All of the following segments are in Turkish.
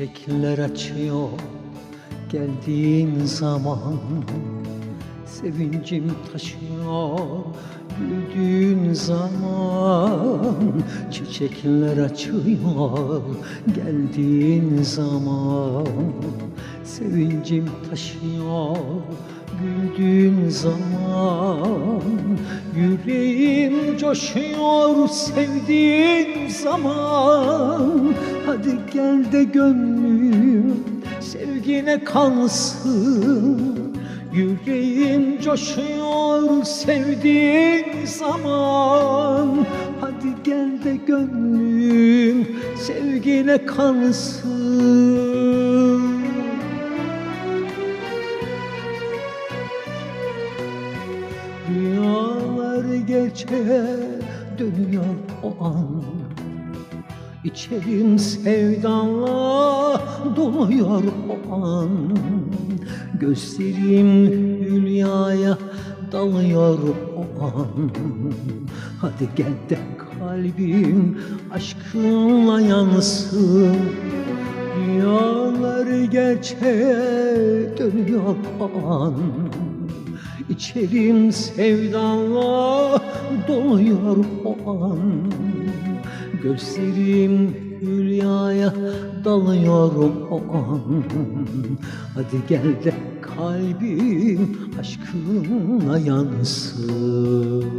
Çiçekler açıyor geldiğin zaman. Sevincim taşıyor güldüğün zaman. Çiçekler açıyor geldiğin zaman. Sevincim taşıyor güldüğün zaman Yüreğim coşuyor sevdiğin zaman. Hadi gel de gönlüm sevgine kalsın. Yüreğim coşuyor sevdiğin zaman. Hadi gel de gönlüm sevgine kalsın. Rüyalar gerçeğe dönüyor o an. İçerim sevdanla doluyor o an. Gözlerim hülyaya dalıyor o an. Hadi gel de kalbim aşkınla yansın. Rüyalar gerçeğe dönüyor o an İçerim sevdanla doluyor o an. Gözlerim hülyaya dalıyor o an. Hadi gel de kalbim aşkınla yansın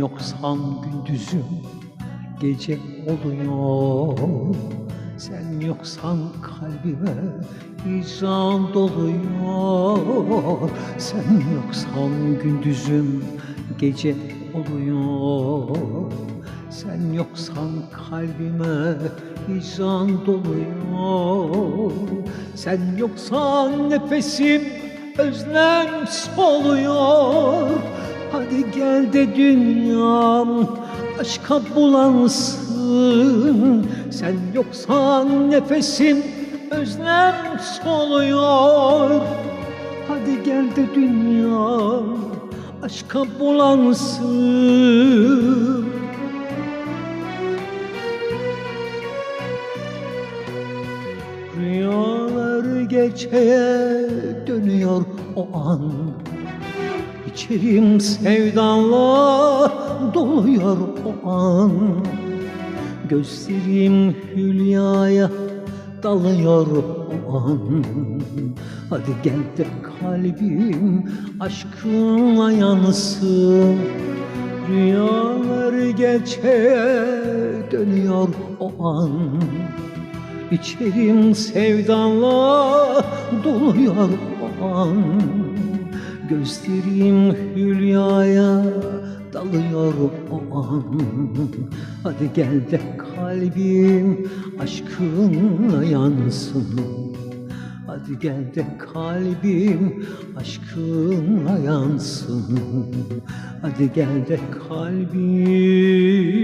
yoksan gündüzüm gece oluyor. Sen yoksan kalbime hicran doluyor. Sen yoksan gündüzüm gece oluyor. Sen yoksan kalbime hicran doluyor. Sen yoksan nefesim özlem soluyor Hadi gel de dünyam aşka bulansın. Sen yoksan nefesim özlem soluyor. Hadi gel de dünyam aşka bulansın. Rüyalar gerçeğe dönüyor o an İçerim sevdanla doluyor o an. Gözlerim hülyaya dalıyor o an. Hadi gel de kalbim aşkınla yansın. Rüyalar gerçeğe dönüyor o an. İçerim sevdanla doluyor o an Gözlerim hülyaya dalıyor o an. Hadi gel de kalbim aşkınla yansın. Hadi gel de kalbim aşkınla yansın. Hadi gel de kalbim